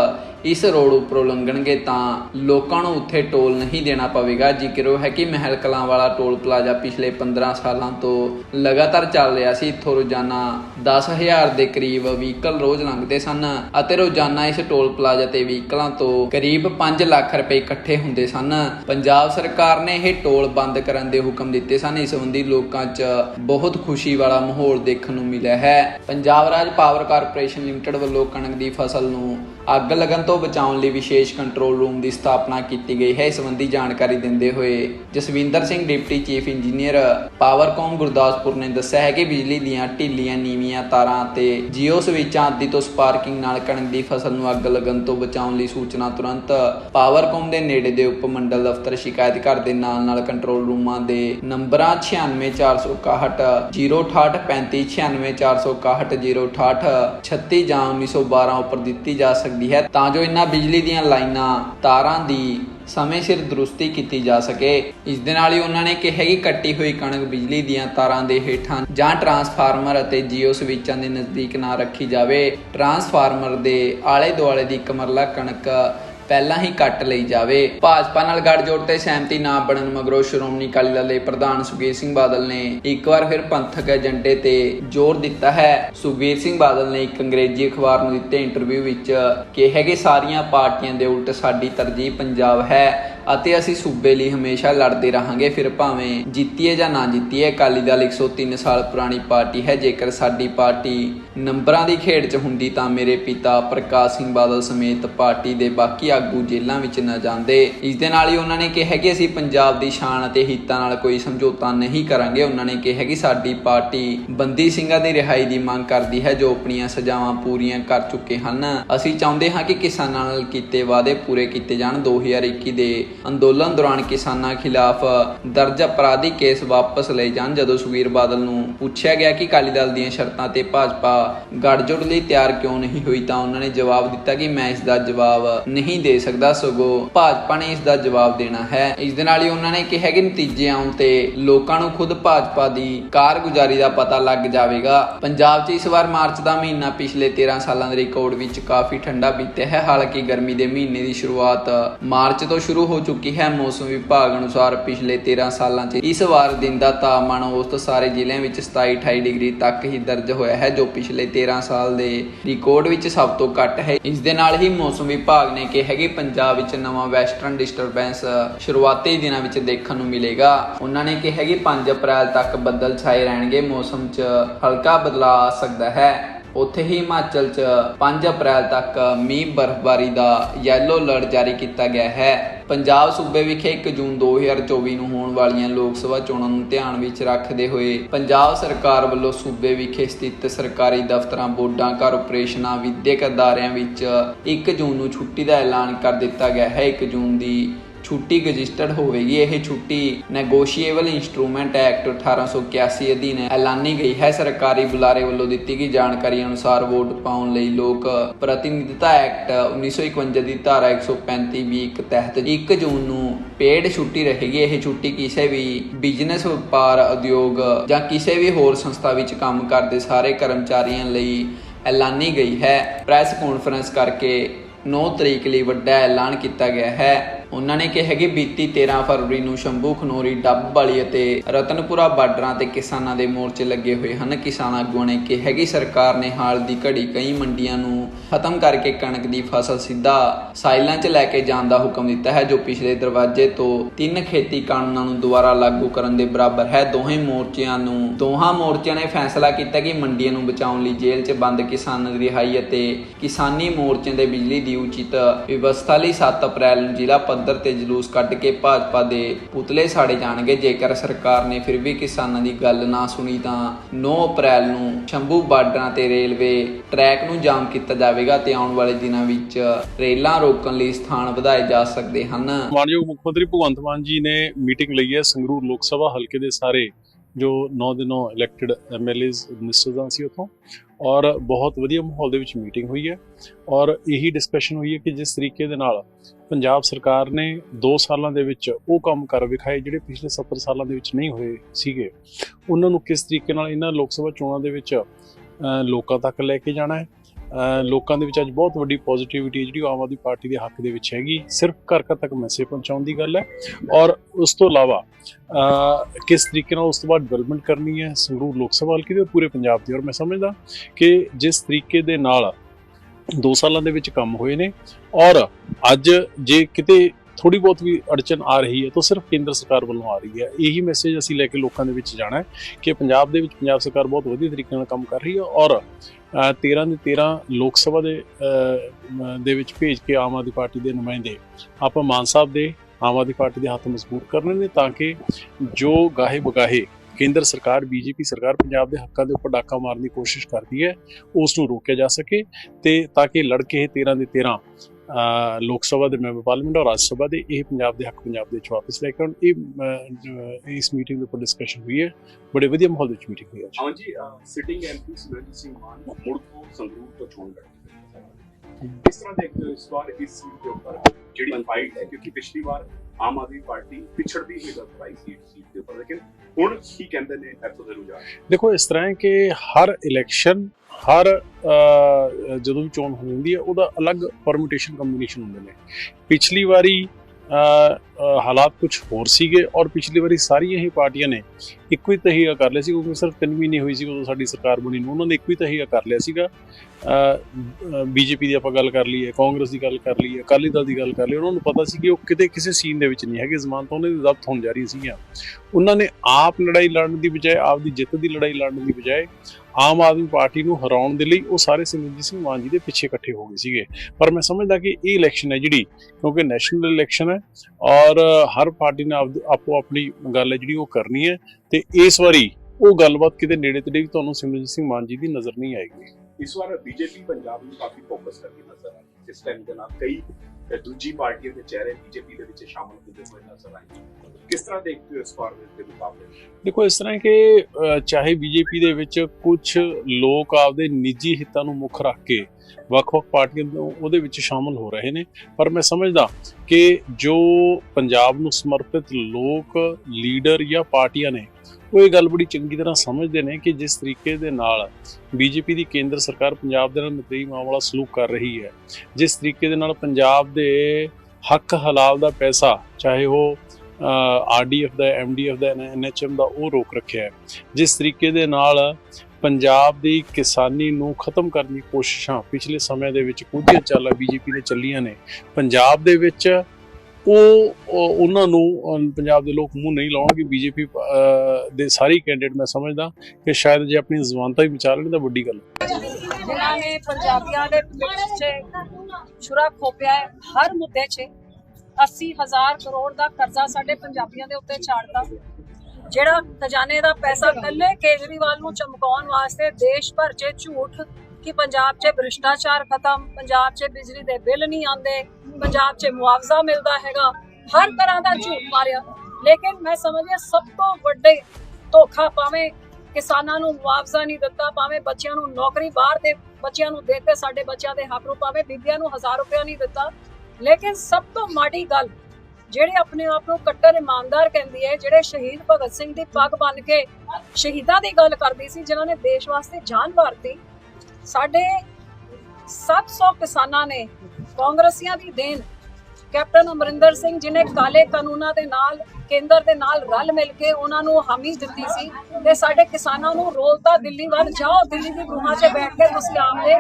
ਇਸ ਰੋਡ ਉੱਪਰੋਂ ਲੰਘਣਗੇ ਤਾਂ ਲੋਕਾਂ ਨੂੰ ਉੱਥੇ ਟੋਲ ਨਹੀਂ ਦੇਣਾ ਪਵੇਗਾ। ਜ਼ਿਕਰ ਉਹ ਹੈ ਕਿ ਮਹਿਲ ਕਲਾਂ ਵਾਲਾ ਟੋਲ ਪਲਾਜ਼ਾ ਪਿਛਲੇ 15 ਸਾਲਾਂ ਤੋਂ ਲਗਾਤਾਰ ਚੱਲ ਰਿਹਾ ਸੀ। ਇੱਥੋਂ ਰੋਜ਼ਾਨਾ 10000 ਦੇ ਕਰੀਬ ਵਹੀਕਲ ਰੋਜ਼ ਲੰਘਦੇ ਸਨ ਅਤੇ ਰੋਜ਼ਾਨਾ ਇਸ ਟੋਲ ਪਲਾਜ਼ਾ ਤੇ ਵਹੀਕਲਾਂ ਤੋਂ ਕਰੀਬ 5 ਲੱਖ ਰੁਪਏ ਇਕੱਠੇ ਹੁੰਦੇ ਸਨ। ਪੰਜਾਬ ਸਰਕਾਰ ਨੇ ਇਹ ਟੋਲ ਬੰਦ ਕਰਨ ਦੇ ਹੁਕਮ ਦਿੱਤੇ ਸਨ। ਇਸ ਸੰਬੰਧੀ ਲੋਕਾਂ 'ਚ ਬਹੁਤ ਖੁਸ਼ੀ ਵਾਲਾ ਮਾਹੌਲ ਦੇਖਣ ਨੂੰ ਮਿਲਿਆ ਹੈ। Punjab Raj power corporation limited ਵੱਲੋਂ ਕਣਕ ਦੀ ਫਸਲ ਨੂੰ ਅੱਗ ਲੱਗਣ ਤੋਂ ਬਚਾਉਣ ਲਈ ਵਿਸ਼ੇਸ਼ ਕੰਟਰੋਲ ਰੂਮ ਦੀ ਸਥਾਪਨਾ ਕੀਤੀ ਗਈ ਹੈ। ਇਸ ਸੰਬੰਧੀ ਜਾਣਕਾਰੀ ਦਿੰਦੇ ਹੋਏ Jaswinder Singh deputy chief engineer Powercom Gurdaspur ਨੇ ਦੱਸਿਆ ਹੈ ਕਿ ਬਿਜਲੀ ਦੀਆਂ ਢਿੱਲੀਆਂ, ਨੀਵੀਆਂ ਤਾਰਾਂ ਤੇ ਜੀਓ ਸਵਿੱਚਾਂ ਆਦਿ ਤੋਂ ਸਪਾਰਕਿੰਗ ਨਾਲ ਕਣਕ ਦੀ ਫਸਲ ਨੂੰ ਅੱਗ ਲੱਗਣ ਤੋਂ ਬਚਾਉਣ ਲਈ ਸੂਚਨਾ ਤੁਰੰਤ ਪਾਵਰਕੌਮ ਦੇ ਨੇੜੇ ਦੇ ਉਪ ਮੰਡਲ ਦਫ਼ਤਰ ਸ਼ਿਕਾਇਤ ਘਰ ਦੇ ਨਾਲ ਨਾਲ ਕੰਟਰੋਲ ਰੂਮਾਂ ਦੇ ਨੰਬਰਾਂ 96461 068 35 96461 068 36 ਜਾਂ 1912 ਉੱਪਰ ਦਿੱਤੀ ਜਾ ਸਕਦੀ ਹੈ ਤਾਂ ਜੋ ਇਹਨਾਂ ਬਿਜਲੀ ਦੀਆਂ ਲਾਈਨਾਂ, ਤਾਰਾਂ ਦੀ ਸਮੇਂ ਸਿਰ ਦਰੁਸਤੀ ਕੀਤੀ ਜਾ ਸਕੇ। ਇਸ ਦੇ ਨਾਲ ਹੀ ਉਹਨਾਂ ਨੇ ਕਿਹਾ ਕਿ ਕੱਟੀ ਹੋਈ ਕਣਕ ਬਿਜਲੀ ਦੀਆਂ ਤਾਰਾਂ ਦੇ ਹੇਠਾਂ ਜਾਂ ਟਰਾਂਸਫਾਰਮਰ ਅਤੇ ਜੀਓ ਸਵਿੱਚਾਂ ਦੇ ਨਜ਼ਦੀਕ ਨਾ ਰੱਖੀ ਜਾਵੇ। ਟਰਾਂਸਫਾਰਮਰ ਦੇ ਆਲੇ ਦੁਆਲੇ ਦੀ ਕਮਰਲਾ ਕਣਕ ਪਹਿਲਾਂ ਹੀ ਕੱਟ ਲਈ ਜਾਵੇ। ਭਾਜਪਾ ਨਾਲ ਗੱਠਜੋੜ ਤੇ ਸਹਿਮਤੀ ਨਾ ਬਣਨ ਮਗਰੋਂ ਸ਼੍ਰੋਮਣੀ ਅਕਾਲੀ ਦਲ ਦੇ ਪ੍ਰਧਾਨ ਸੁਖਬੀਰ ਸਿੰਘ ਬਾਦਲ ਨੇ ਇੱਕ ਵਾਰ ਫਿਰ ਪੰਥਕ ਏਜੰਡੇ ਤੇ ਜ਼ੋਰ ਦਿੱਤਾ ਹੈ। ਸੁਖਬੀਰ ਸਿੰਘ ਬਾਦਲ ਨੇ ਇੱਕ ਅੰਗਰੇਜ਼ੀ ਅਖਬਾਰ ਨੂੰ ਦਿੱਤੇ ਇੰਟਰਵਿਊ ਵਿੱਚ ਕਿਹਾ ਕਿ ਸਾਰੀਆਂ ਪਾਰਟੀਆਂ ਦੇ ਉਲਟ ਸਾਡੀ ਤਰਜੀਹ ਪੰਜਾਬ ਹੈ। ਅਤੇ ਅਸੀਂ ਸੂਬੇ ਲਈ ਹਮੇਸ਼ਾ ਲੜਦੇ ਰਹਾਂਗੇ, ਫਿਰ ਭਾਵੇਂ ਜਿੱਤੀਏ ਜਾਂ ਨਾ ਜਿੱਤੀਏ, ਅਕਾਲੀ ਦਲ 103 ਸਾਲ ਪੁਰਾਣੀ ਪਾਰਟੀ ਹੈ। ਜੇਕਰ ਸਾਡੀ ਪਾਰਟੀ ਨੰਬਰਾਂ ਦੀ ਖੇਡ 'ਚ ਹੁੰਦੀ ਤਾਂ ਮੇਰੇ ਪਿਤਾ ਪ੍ਰਕਾਸ਼ ਸਿੰਘ ਬਾਦਲ ਸਮੇਤ ਪਾਰਟੀ ਦੇ ਬਾਕੀ ਆਗੂ ਜੇਲ੍ਹਾਂ ਵਿੱਚ ਨਾ ਜਾਂਦੇ। ਇਸ ਦੇ ਨਾਲ ਹੀ ਉਹਨਾਂ ਨੇ ਕਿਹਾ ਕਿ ਅਸੀਂ ਪੰਜਾਬ ਦੀ ਸ਼ਾਨ ਅਤੇ ਹਿੱਤਾਂ ਨਾਲ ਕੋਈ ਸਮਝੌਤਾ ਨਹੀਂ ਕਰਾਂਗੇ। ਉਹਨਾਂ ਨੇ ਕਿਹਾ ਕਿ ਸਾਡੀ ਪਾਰਟੀ ਬੰਦੀ ਸਿੰਘਾਂ ਦੀ ਰਿਹਾਈ ਦੀ ਮੰਗ ਕਰਦੀ ਹੈ, ਜੋ ਆਪਣੀਆਂ ਸਜ਼ਾਵਾਂ ਪੂਰੀਆਂ ਕਰ ਚੁੱਕੇ ਹਨ। ਅਸੀਂ ਚਾਹੁੰਦੇ ਹਾਂ ਕਿ ਕਿਸਾਨਾਂ ਨਾਲ ਕੀਤੇ ਵਾਅਦੇ ਪੂਰੇ ਕੀਤੇ ਜਾਣ। 2021 ਦੇ ਅੰਦੋਲਨ ਦੌਰਾਨ ਕਿਸਾਨਾਂ ਖਿਲਾਫ ਦਰਜ ਅਪਰਾਧੀ ਕੇਸ ਵਾਪਸ ਲਏ ਜਾਣ, ਜਦੋਂ ਸੁਖਬੀਰ ਬਾਦਲ ਨੂੰ ਪੁੱਛਿਆ ਗਿਆ ਕਿ ਅਕਾਲੀ ਦਲ ਦੀਆਂ ਸ਼ਰਤਾਂ ਤੇ ਭਾਜਪਾ ਗੱਠਜੋੜ ਲਈ ਤਿਆਰ ਕਿਉਂ ਨਹੀਂ ਹੋਈ, ਤਾਂ ਉਹਨਾਂ ਨੇ ਜਵਾਬ ਦਿੱਤਾ ਕਿ ਮੈਂ ਇਸ ਦਾ ਜਵਾਬ ਨਹੀਂ ਦੇ ਸਕਦਾ, ਸਗੋਂ ਭਾਜਪਾ ਨੇ ਇਸ ਦਾ ਜਵਾਬ ਦੇਣਾ ਹੈ। ਇਸ ਦੇ ਨਾਲ ਹੀ ਉਹਨਾਂ ਨੇ ਕਿਹਾ ਕਿ ਨਤੀਜੇ ਆਉਣ ਤੇ ਲੋਕਾਂ ਨੂੰ ਖੁਦ ਭਾਜਪਾ ਦੀ ਕਾਰਗੁਜ਼ਾਰੀ ਦਾ ਪਤਾ ਲੱਗ ਜਾਵੇਗਾ। ਪੰਜਾਬ 'ਚ ਇਸ ਵਾਰ ਮਾਰਚ ਦਾ ਮਹੀਨਾ ਪਿਛਲੇ 13 ਸਾਲਾਂ ਦੇ ਰਿਕਾਰਡ ਵਿੱਚ ਕਾਫੀ ਠੰਡਾ ਬੀਤਿਆ ਹੈ। ਹਾਲਾਂਕਿ ਗਰਮੀ ਦੇ ਮਹੀਨੇ ਦੀ ਸ਼ੁਰੂਆਤ ਮਾਰਚ ਤੋਂ ਸ਼ੁਰੂ ਹੋ ਚੁੱਕੀ ਹੈ। ਮੌਸਮ ਵਿਭਾਗ ਅਨੁਸਾਰ ਪਿਛਲੇ 13 ਸਾਲਾਂ 'ਚ ਇਸ ਵਾਰ ਦਿਨ ਦਾ ਤਾਪਮਾਨ ਔਸਤ ਸਾਰੇ ਜ਼ਿਲ੍ਹਿਆਂ ਵਿੱਚ 27 28 ਡਿਗਰੀ ਤੱਕ ਹੀ ਦਰਜ ਹੋਇਆ ਹੈ, ਜੋ ਪਿਛਲੇ 13 ਸਾਲ ਦੇ ਰਿਕਾਰਡ ਵਿੱਚ ਸਭ ਤੋਂ ਘੱਟ ਹੈ। ਇਸ ਦੇ ਨਾਲ ਹੀ ਮੌਸਮ ਵਿਭਾਗ ਨੇ ਕਿਹਾ ਕਿ ਪੰਜਾਬ ਵਿੱਚ ਨਵਾਂ ਵੈਸਟਰਨ ਡਿਸਟਰਬੈਂਸ ਸ਼ੁਰੂਆਤੀ ਦਿਨਾਂ ਵਿੱਚ ਦੇਖਣ ਨੂੰ ਮਿਲੇਗਾ। ਉਹਨਾਂ ਨੇ ਕਿਹਾ ਕਿ 5 ਅਪ੍ਰੈਲ ਤੱਕ ਬੱਦਲ ਛਾਏ ਰਹਿਣਗੇ। ਮੌਸਮ 'ਚ ਹਲਕਾ ਬਦਲਾਅ ਆ ਸਕਦਾ ਹੈ। ਉੱਥੇ ਹੀ ਹਿਮਾਚਲ 'ਚ 5 ਅਪ੍ਰੈਲ ਤੱਕ ਮੀਂਹ ਬਰਫ਼ਬਾਰੀ ਦਾ ਯੈਲੋ ਅਲਰਟ ਜਾਰੀ ਕੀਤਾ ਗਿਆ ਹੈ। ਪੰਜਾਬ ਸੂਬੇ ਵਿਖੇ 1 ਜੂਨ 2024 ਨੂੰ ਹੋਣ ਵਾਲੀਆਂ ਲੋਕ ਸਭਾ ਚੋਣਾਂ ਨੂੰ ਧਿਆਨ ਵਿੱਚ ਰੱਖਦੇ ਹੋਏ ਪੰਜਾਬ ਸਰਕਾਰ ਵੱਲੋਂ ਸੂਬੇ ਵਿਖੇ ਸਥਿਤ ਸਰਕਾਰੀ ਦਫ਼ਤਰਾਂ, ਬੋਰਡਾਂ ਕਾਰਪੋਰੇਸ਼ਨਾਂ ਵਿਦਿਅਕ ਅਦਾਰਿਆਂ ਵਿੱਚ 1 ਜੂਨ ਨੂੰ ਛੁੱਟੀ ਦਾ ਐਲਾਨ ਕਰ ਦਿੱਤਾ ਗਿਆ ਹੈ। 1 ਜੂਨ ਦੀ ਛੁੱਟੀ ਰਜਿਸਟਰਡ ਹੋਵੇਗੀ, ਇਹ ਛੁੱਟੀ ਨੈਗੋਸ਼ੀਏਬਲ ਇਨਸਟਰੂਮੈਂਟ ਐਕਟ 1881 ਅਧੀਨ ਐਲਾਨੀ ਗਈ ਹੈ। ਸਰਕਾਰੀ ਬੁਲਾਰੇ ਵੱਲੋਂ ਦਿੱਤੀ ਗਈ ਜਾਣਕਾਰੀ ਅਨੁਸਾਰ ਵੋਟ ਪਾਉਣ ਲਈ ਲੋਕ ਪ੍ਰਤੀਨਿਧਤਾ ਐਕਟ 1951 ਦੀ ਧਾਰਾ 135 ਵੀ ਇੱਕ ਤਹਿਤ 1 ਜੂਨ ਨੂੰ ਪੇਡ ਛੁੱਟੀ ਰਹੇਗੀ। ਇਹ ਛੁੱਟੀ ਕਿਸੇ ਵੀ ਬਿਜ਼ਨਸ ਵਪਾਰ, ਉਦਯੋਗ ਜਾਂ ਕਿਸੇ ਵੀ ਹੋਰ ਸੰਸਥਾ ਵਿੱਚ ਕੰਮ ਕਰਦੇ ਸਾਰੇ ਕਰਮਚਾਰੀਆਂ ਲਈ ਐਲਾਨੀ ਗਈ ਹੈ। ਪ੍ਰੈਸ ਕਾਨਫਰੰਸ ਕਰਕੇ 9 ਤਰੀਕ ਲਈ ਵੱਡਾ ਐਲਾਨ ਕੀਤਾ ਗਿਆ ਹੈ। ਉਹਨਾਂ ਨੇ ਕਿਹਾ ਕਿ ਬੀਤੀ 13 ਫਰਵਰੀ ਨੂੰ ਸ਼ੰਭੂ, ਖਨੋਰੀ, ਡੱਬ ਵਾਲੀ ਅਤੇ ਰਤਨਪੁਰਾ ਬਾਰਡਰਾਂ ਤੇ ਕਿਸਾਨਾਂ ਦੇ ਮੋਰਚੇ ਲੱਗੇ ਹੋਏ ਹਨ। ਕਿਸਾਨ ਆਗੂਆਂ ਨੇ ਕਿਹਾ ਕਿ ਸਰਕਾਰ ਨੇ ਹਾਲ ਦੀ ਘੜੀ ਕਈ ਮੰਡੀਆਂ ਨੂੰ ਖਤਮ ਕਰਕੇ ਕਣਕ ਦੀ ਫਸਲ ਸਿੱਧਾ ਸਾਈਲਾਂ 'ਚ ਲੈ ਕੇ ਜਾਣ ਦਾ ਹੁਕਮ ਦਿੱਤਾ ਹੈ, ਜੋ ਪਿਛਲੇ ਦਰਵਾਜ਼ੇ ਤੋਂ ਤਿੰਨ ਖੇਤੀ ਕਾਨੂੰਨਾਂ ਨੂੰ ਦੁਬਾਰਾ ਲਾਗੂ ਕਰਨ ਦੇ ਬਰਾਬਰ ਹੈ। ਦੋਹੇ ਮੋਰਚਿਆਂ ਨੂੰ, ਦੋਹਾਂ ਮੋਰਚਿਆਂ ਨੇ ਫੈਸਲਾ ਕੀਤਾ ਕਿ ਮੰਡੀਆਂ ਨੂੰ ਬਚਾਉਣ ਲਈ ਜੇਲ੍ਹ 'ਚ ਬੰਦ ਕਿਸਾਨਾਂ ਦੀ ਰਿਹਾਈ ਅਤੇ ਕਿਸਾਨੀ ਮੋਰਚਿਆਂ ਦੇ ਬਿਜਲੀ ਦੀ ਉਚਿਤ ਵਿਵਸਥਾ ਲਈ 7 ਅਪ੍ਰੈਲ ਨੂੰ ਜ਼ਿਲ੍ਹਾ ਪੱਧਰ ਤੇ ਜਲੂਸ ਕੱਢ ਕੇ ਭਾਜਪਾ ਦੇ ਪੁਤਲੇ ਸਾੜੇ ਜਾਣਗੇ। ਜੇਕਰ ਸਰਕਾਰ ਨੇ ਫਿਰ ਵੀ ਕਿਸਾਨਾਂ ਦੀ ਗੱਲ ਨਾ ਸੁਣੀ ਤਾਂ 9 ਅਪ੍ਰੈਲ ਨੂੰ ਸ਼ੰਭੂ ਬਾਰਡਰਾਂ ਤੇ ਰੇਲਵੇ ਟਰੈਕ ਨੂੰ ਜਾਮ ਕੀਤਾ ਜਾਵੇਗਾ ਤੇ ਆਉਣ ਵਾਲੇ ਦਿਨਾਂ ਵਿੱਚ ਰੇਲਾਂ ਰੋਕਣ ਲਈ ਸਥਾਨ ਵਧਾਏ ਜਾ ਸਕਦੇ ਹਨ। ਮਾਨਯੋਗ ਮੁੱਖ ਮੰਤਰੀ ਭਗਵੰਤ ਮਾਨ ਜੀ ਨੇ ਮੀਟਿੰਗ ਲਈ ਹੈ ਸੰਗਰੂਰ ਲੋਕ ਸਭਾ ਹਲਕੇ ਦੇ ਸਾਰੇ ਜੋ 9 ਦੇ 9 ਇਲੈਕਟਿਡ ਐਮਐਲਏਜ਼ ਮਿਨਿਸਟਰਸ ਸੀ ਉੱਥੋਂ। ਔਰ ਬਹੁਤ ਵਧੀਆ ਮਾਹੌਲ ਦੇ ਵਿੱਚ ਮੀਟਿੰਗ ਹੋਈ ਹੈ। ਔਰ ਇਹੀ ਡਿਸਕਸ਼ਨ ਹੋਈ ਹੈ ਕਿ ਜਿਸ ਤਰੀਕੇ ਦੇ ਨਾਲ ਪੰਜਾਬ ਸਰਕਾਰ ਨੇ 2 ਸਾਲਾਂ ਦੇ ਵਿੱਚ ਉਹ ਕੰਮ ਕਰ ਵਿਖਾਏ ਜਿਹੜੇ ਪਿਛਲੇ 70 ਸਾਲਾਂ ਦੇ ਵਿੱਚ ਨਹੀਂ ਹੋਏ ਸੀਗੇ। ਉਹਨਾਂ ਨੂੰ ਕਿਸ ਤਰੀਕੇ ਨਾਲ ਇਹਨਾਂ ਲੋਕ ਸਭਾ ਚੋਣਾਂ ਦੇ ਵਿੱਚ ਲੋਕਾਂ ਤੱਕ ਲੈ ਕੇ ਜਾਣਾ ਹੈ? ਲੋਕਾਂ ਦੇ ਵਿੱਚ ਅੱਜ ਬਹੁਤ ਵੱਡੀ ਪੋਜ਼ਿਟਿਵਿਟੀ ਜਿਹੜੀ ਉਹ ਆਮ ਆਦਮੀ ਪਾਰਟੀ ਦੇ ਹੱਕ ਦੇ ਵਿੱਚ ਹੈਗੀ। ਸਿਰਫ ਘਰ ਘਰ ਤੱਕ ਮੈਸੇਜ ਪਹੁੰਚਾਉਣ ਦੀ ਗੱਲ ਹੈ। ਔਰ ਉਸ ਤੋਂ ਇਲਾਵਾ ਕਿਸ ਤਰੀਕੇ ਨਾਲ ਉਸ ਤੋਂ ਬਾਅਦ ਡਿਵੈਲਪਮੈਂਟ ਕਰਨੀ ਹੈ, ਸੰਗਰੂਰ ਲੋਕ ਸਭਾ ਹਲਕੇ ਦੇ ਔਰ ਪੂਰੇ ਪੰਜਾਬ ਦੀ। ਔਰ ਮੈਂ ਸਮਝਦਾ ਕਿ ਜਿਸ ਤਰੀਕੇ ਦੇ ਨਾਲ 2 ਸਾਲਾਂ ਦੇ ਵਿੱਚ ਕੰਮ ਹੋਏ ਨੇ, ਔਰ ਅੱਜ ਜੇ ਕਿਤੇ ਥੋੜੀ ਬਹੁਤ ਵੀ ਅੜਚਨ ਆ ਰਹੀ ਹੈ ਤਾਂ ਸਿਰਫ ਕੇਂਦਰ ਸਰਕਾਰ ਵੱਲੋਂ ਆ ਰਹੀ ਹੈ। ਇਹੀ ਮੈਸੇਜ ਅਸੀਂ ਲੈ ਕੇ ਲੋਕਾਂ ਦੇ ਵਿੱਚ ਜਾਣਾ ਹੈ ਕਿ ਪੰਜਾਬ ਦੇ ਵਿੱਚ ਪੰਜਾਬ ਸਰਕਾਰ ਬਹੁਤ ਵਧੀਆ ਤਰੀਕੇ ਨਾਲ ਕੰਮ ਕਰ ਰਹੀ ਹੈ ਔਰ ਅ, 13 ਦੇ 13 ਲੋਕ ਸਭਾ ਦੇ ਦੇ ਵਿੱਚ ਭੇਜ ਕੇ ਆਮ ਆਦਮੀ ਪਾਰਟੀ ਦੇ ਨੁਮਾਇੰਦੇ ਆਪਾਂ ਮਾਨ ਸਾਹਿਬ ਦੇ ਆਮ ਆਦਮੀ ਪਾਰਟੀ ਦੇ ਹੱਥ ਮਜ਼ਬੂਤ ਕਰਨੇ ਨੇ ਤਾਂ ਕਿ ਜੋ ਗਾਹੇ ਬਗਾਹੇ ਕੇਂਦਰ ਸਰਕਾਰ ਬੀਜੇਪੀ ਸਰਕਾਰ ਪੰਜਾਬ ਦੇ ਹੱਕਾਂ ਦੇ ਉੱਪਰ ਡਾਕਾ ਮਾਰਨ ਦੀ ਕੋਸ਼ਿਸ਼ ਕਰਦੀ ਹੈ ਉਸ ਨੂੰ ਰੋਕਿਆ ਜਾ ਸਕੇ ਤੇ ਤਾਂ ਕਿ ਲੜਕੇ ਇਹ 13 ਦੇ 13 ਲੋਕ ਸਭਾ ਦੇ ਮੈਂਬਰ ਪਾਰਲੀਮੈਂਟ ਔਰ ਰਾਜ ਸਭਾ ਦੇ ਇਹ ਪੰਜਾਬ ਦੇ ਹੱਕ ਪੰਜਾਬ ਦੇ ਵਿੱਚ ਵਾਪਸ ਲੈ ਕੇ ਆਉਣ। ਇਹ ਇਸ ਮੀਟਿੰਗ ਦੇ ਉੱਪਰ ਡਿਸਕਸ਼ਨ ਹੋਈ ਹੈ। ਬੜੇ ਵਧੀਆ ਮਾਹੌਲ ਵਿੱਚ ਮੀਟਿੰਗ ਹੋਈ ਹੈ ਅੱਜ। ਹਾਂ ਜੀ ਸਿਟਿੰਗ ਐਮਪੀ ਸਿਮਰਜੀਤ ਸਿੰਘ ਮਾਨ ਮੁੜ ਤੋਂ ਸੰਗਰੂਰ ਤੋਂ ਚੋਣ ਲੜਨਗੇ ਇਸ ਤਰ੍ਹਾਂ ਦੇ ਇੱਕ ਇਸ ਵਾਰ ਇਸ ਸੀਟ ਦੇ ਉੱਪਰ ਜਿਹੜੀ ਫਾਈਟ ਹੈ ਕਿਉਂਕਿ ਪਿਛਲੀ ਵਾਰ ਆਮ ਆਦਮੀ ਪਾਰਟੀ ਪਿਛੜਦੀ ਹੋਈ ਨਜ਼ਰ ਆਈ ਸੀ ਇਸ ਸੀਟ ਦੇ ਉੱਪਰ। ਲੇਕਿਨ ਹੁਣ ਕੀ ਕਹਿੰਦੇ ਨੇ ਇੱਥੋਂ ਦੇ ਰੁਝਾਨ? ਦੇਖੋ ਇਸ ਤਰ੍ਹਾਂ ਹੈ ਕਿ ਹਰ ਇਲੈਕਸ਼ਨ ਹਰ ਜਦੋਂ ਵੀ ਚੋਣ ਹੁੰਦੀ ਹੈ ਉਹਦਾ ਅਲੱਗ ਪਰਮਿਟੇਸ਼ਨ ਕੰਬੀਨੇਸ਼ਨ ਹੁੰਦੇ ਨੇ। ਪਿਛਲੀ ਵਾਰੀ ਹਾਲਾਤ ਕੁਝ ਹੋਰ ਸੀਗੇ ਔਰ ਪਿਛਲੀ ਵਾਰੀ ਸਾਰੀਆਂ ਹੀ ਪਾਰਟੀਆਂ ਨੇ ਇੱਕੋ ਹੀ ਤਹੀਆ ਕਰ ਲਿਆ ਸੀ ਕਿਉਂਕਿ ਸਿਰਫ ਤਿੰਨ ਮਹੀਨੇ ਹੋਈ ਸੀ ਉਦੋਂ ਸਾਡੀ ਸਰਕਾਰ ਬਣੀ ਨੂੰ, ਉਹਨਾਂ ਨੇ ਇੱਕੋ ਹੀ ਤਹੀਆ ਕਰ ਲਿਆ ਸੀਗਾ। ਬੀਜੇਪੀ ਦੀ ਆਪਾਂ ਗੱਲ ਕਰ ਲਈਏ, ਕਾਂਗਰਸ ਦੀ ਗੱਲ ਕਰ ਲਈਏ, ਅਕਾਲੀ ਦਲ ਦੀ ਗੱਲ ਕਰ ਲਈਏ, ਉਹਨਾਂ ਨੂੰ ਪਤਾ ਸੀ ਕਿ ਉਹ ਕਿਤੇ ਕਿਸੇ ਸੀਨ ਦੇ ਵਿੱਚ ਨਹੀਂ ਹੈਗੇ, ਜ਼ਮਾਨਤ ਉਹਨਾਂ ਦੀ ਜ਼ਬਤ ਹੋਣ ਜਾ ਰਹੀ ਸੀਗੀਆਂ। ਉਹਨਾਂ ਨੇ ਆਪ ਲੜਾਈ ਲੜਨ ਦੀ ਬਜਾਏ ਆਪ ਦੀ ਜਿੱਤ ਦੀ ਲੜਾਈ ਲੜਨ ਦੀ ਬਜਾਏ ਆਮ ਆਦਮੀ ਪਾਰਟੀ ਨੂੰ ਹਰਾਉਣ ਦੇ ਲਈ ਉਹ ਸਾਰੇ ਸਿਮਰਜੀਤ ਸਿੰਘ ਮਾਨ ਜੀ ਦੇ ਪਿੱਛੇ ਇਕੱਠੇ ਹੋ ਗਏ ਸੀਗੇ। ਪਰ ਮੈਂ ਸਮਝਦਾ ਕਿ ਇਹ ਇਲੈਕਸ਼ਨ ਹੈ ਜਿਹੜੀ, ਕਿਉਂਕਿ ਨੈਸ਼ਨਲ ਇਲੈਕਸ਼ਨ ਹੈ ਔਰ ਹਰ ਪਾਰਟੀ ਨੇ ਆਪੋ ਆਪਣੀ ਗੱਲ ਹੈ ਜਿਹੜੀ ਉਹ ਕਰਨੀ ਹੈ ਤੇ ਇਸ ਵਾਰੀ ਉਹ ਗੱਲਬਾਤ ਕਿਤੇ ਨੇੜੇ ਤੇੜੇ ਤੁਹਾਨੂੰ ਸਿਮਰਜੀਤ ਸਿੰਘ ਮਾਨ ਜੀ ਦੀ ਨਜ਼ਰ ਨਹੀਂ ਆਏਗੀ। ਇਸ ਵਾਰ ਬੀਜੇਪੀ ਪੰਜਾਬ ਨੂੰ ਕਾਫੀ ਫੋਕਸ ਕਰਕੇ ਨਜ਼ਰ ਆ ਰਹੀ ਹੈ ਇਸ ਟਾਈਮ ਦੇ ਨਾਲ ਕਈ ਦੂਜੀ ਪਾਰਟੀਆਂ ਦੇ ਚਿਹਰੇ ਬੀਜੇਪੀ ਦੇ ਵਿੱਚ ਸ਼ਾਮਲ ਹੁੰਦੇ ਹੋਏ ਨਜ਼ਰ ਆਏ ਕਿਸ ਤਰ੍ਹਾਂ ਦੇਖਦੇ ਹੋ ਇਸ ਵਾਰ ਦੇ ਮੁਕਾਬਲੇ? ਦੇਖੋ, ਇਸ ਤਰ੍ਹਾਂ ਕਿ ਚਾਹੇ ਬੀਜੇਪੀ ਦੇ ਵਿੱਚ ਕੁਝ ਲੋਕ ਆਪਦੇ ਨਿੱਜੀ ਹਿੱਤਾਂ ਨੂੰ ਮੁੱਖ ਰੱਖ ਕੇ ਵੱਖ-ਵੱਖ ਪਾਰਟੀਆਂ ਨੂੰ ਉਹਦੇ ਵਿੱਚ ਸ਼ਾਮਲ ਹੋ ਰਹੇ ਨੇ, ਪਰ ਮੈਂ ਸਮਝਦਾ ਕਿ ਜੋ ਪੰਜਾਬ ਨੂੰ ਸਮਰਪਿਤ ਲੋਕ, ਲੀਡਰ ਜਾਂ ਪਾਰਟੀਆਂ ਨੇ ਉਹ ਇਹ ਗੱਲ ਬੜੀ ਚੰਗੀ ਤਰ੍ਹਾਂ ਸਮਝਦੇ ਨੇ ਕਿ ਜਿਸ ਤਰੀਕੇ ਦੇ ਨਾਲ ਬੀਜੇਪੀ ਦੀ ਕੇਂਦਰ ਸਰਕਾਰ ਪੰਜਾਬ ਦੇ ਨਾਲ ਨਤੀਜ ਮਾਮਲਾ ਸਲੂਕ ਕਰ ਰਹੀ ਹੈ, ਜਿਸ ਤਰੀਕੇ ਦੇ ਨਾਲ ਪੰਜਾਬ ਦੇ ਹੱਕ ਹਲਾਲ ਦਾ ਪੈਸਾ, ਚਾਹੇ ਉਹ ਆਰਡੀਐਫ ਦਾ ਐਮਡੀਐਫ ਦਾ ਐਨਐਚਐਮ ਦਾ, ਉਹ ਰੋਕ ਰੱਖਿਆ ਹੈ। ਜਿਸ ਤਰੀਕੇ ਦੇ ਨਾਲ ਪੰਜਾਬ ਦੀ ਕਿਸਾਨੀ ਨੂੰ ਖਤਮ ਕਰਨ ਦੀ ਕੋਸ਼ਿਸ਼ਾਂ ਪਿਛਲੇ ਸਮੇਂ ਦੇ ਵਿੱਚ ਕੁਝ ਚਾਲਾਂ ਬੀਜੇਪੀ ਨੇ ਚੱਲੀਆਂ ਨੇ। ਪੰਜਾਬ ਦੇ ਵਿੱਚ ਉਹ ਉਹਨਾਂ ਨੂੰ ਪੰਜਾਬ ਦੇ ਲੋਕ ਮੂੰਹ ਨਹੀਂ ਲਾਉਣਗੇ, ਬੀਜੇਪੀ ਦੇ ਸਾਰੇ ਕੈਂਡੀਡੇਟ ਮੈਂ ਸਮਝਦਾ ਕਿ ਸ਼ਾਇਦ ਜੇ ਆਪਣੀ ਜ਼ਮਾਨਤਾਂ ਵੀ ਵਿਚਾਰ ਲੈਣ ਤਾਂ ਵੱਡੀ ਗੱਲ ਜਿਨ੍ਹਾਂ ਨੇ ਪੰਜਾਬੀਆਂ ਦੇ ਪਿੱਛੇ ਛੁਰਾ ਖੋਪਿਆ ਹੈ, ਹਰ ਮੁੱਦੇ 'ਚ 80000 ਕਰੋੜ ਦਾ ਕਰਜ਼ਾ ਸਾਡੇ ਪੰਜਾਬੀਆਂ ਦੇ ਉੱਤੇ ਛਾੜਤਾ। ਜਿਹੜਾ ਖਜ਼ਾਨੇ ਦਾ ਪੈਸਾ ਕੱਲੇ ਕੇਜਰੀਵਾਲ ਨੂੰ ਚਮਕਾਉਣ ਵਾਸਤੇ ਦੇਸ਼ ਭਰ 'ਚ ਝੂਠ ਕਿ ਪੰਜਾਬ 'ਚ ਭ੍ਰਿਸ਼ਟਾਚਾਰ ਖਤਮ, ਪੰਜਾਬ 'ਚ ਬਿਜਲੀ ਦੇ ਬਿੱਲ ਨਹੀਂ ਆਉਂਦੇ, ਪੰਜਾਬ 'ਚ ਮੁਆਵਜ਼ਾ ਮਿਲਦਾ ਹੈਗਾ, ਹਰ ਤਰ੍ਹਾਂ ਦਾ ਝੂਠ ਮਾਰਿਆ। ਲੇਕਿਨ ਮੈਂ ਸਮਝਿਆ ਸਭ ਤੋਂ ਵੱਡੇ ਧੋਖਾ ਪਾਵੇਂ ਕਿਸਾਨਾਂ ਨੂੰ ਮੁਆਵਜ਼ਾ ਨਹੀਂ ਦਿੱਤਾ, ਭਾਵੇਂ ਬੱਚਿਆਂ ਨੂੰ ਨੌਕਰੀ ਬਾਹਰ ਦੇ ਬੱਚਿਆਂ ਨੂੰ ਦੇ ਕੇ ਸਾਡੇ ਬੱਚਿਆਂ ਦੇ ਹੱਕ ਨੂੰ, ਭਾਵੇਂ ਬੀਬੀਆਂ ਨੂੰ 1000 ਰੁਪਏ ਨਹੀਂ ਦਿੱਤਾ। ਲੇਕਿਨ ਸਭ ਤੋਂ ਮਾੜੀ ਗੱਲ ਜਿਹੜੇ ਆਪਣੇ ਆਪ ਨੂੰ ਕੱਟਰ ਇਮਾਨਦਾਰ ਕਹਿੰਦੀ ਹੈ, ਜਿਹੜੇ ਸ਼ਹੀਦ ਭਗਤ ਸਿੰਘ ਦੀ ਪੱਗ ਬੰਨ ਕੇ ਸ਼ਹੀਦਾਂ ਦੀ ਗੱਲ ਕਰਦੀ ਸੀ, ਜਿਨ੍ਹਾਂ ਨੇ ਦੇਸ਼ ਵਾਸਤੇ ਜਾਨ ਵਾਰਤੀ ਸਾਡੇ 700 ਕਿਸਾਨਾਂ ਨੇ ਕਾਂਗਰਸੀਆਂ ਦੀ ਦੇਣ। ਕੈਪਟਨ ਅਮਰਿੰਦਰ ਸਿੰਘ ਜਿਨੇ ਕਾਲੇ ਕਾਨੂੰਨਾਂ ਦੇ ਨਾਲ ਕੇਂਦਰ ਦੇ ਨਾਲ ਰਲ ਮਿਲ ਕੇ ਉਹਨਾਂ ਨੂੰ ਹਾਮੀ ਦਿੱਤੀ ਸੀ ਤੇ ਸਾਡੇ ਕਿਸਾਨਾਂ ਨੂੰ ਰੋਲਤਾ ਦਿੱਲੀ ਵੱਲ ਜਾਓ, ਦਿੱਲੀ ਦੀ ਗੁਹਾ 'ਚ ਬੈਠ ਕੇ ਤੁਸੀਂ ਆਪਦੇ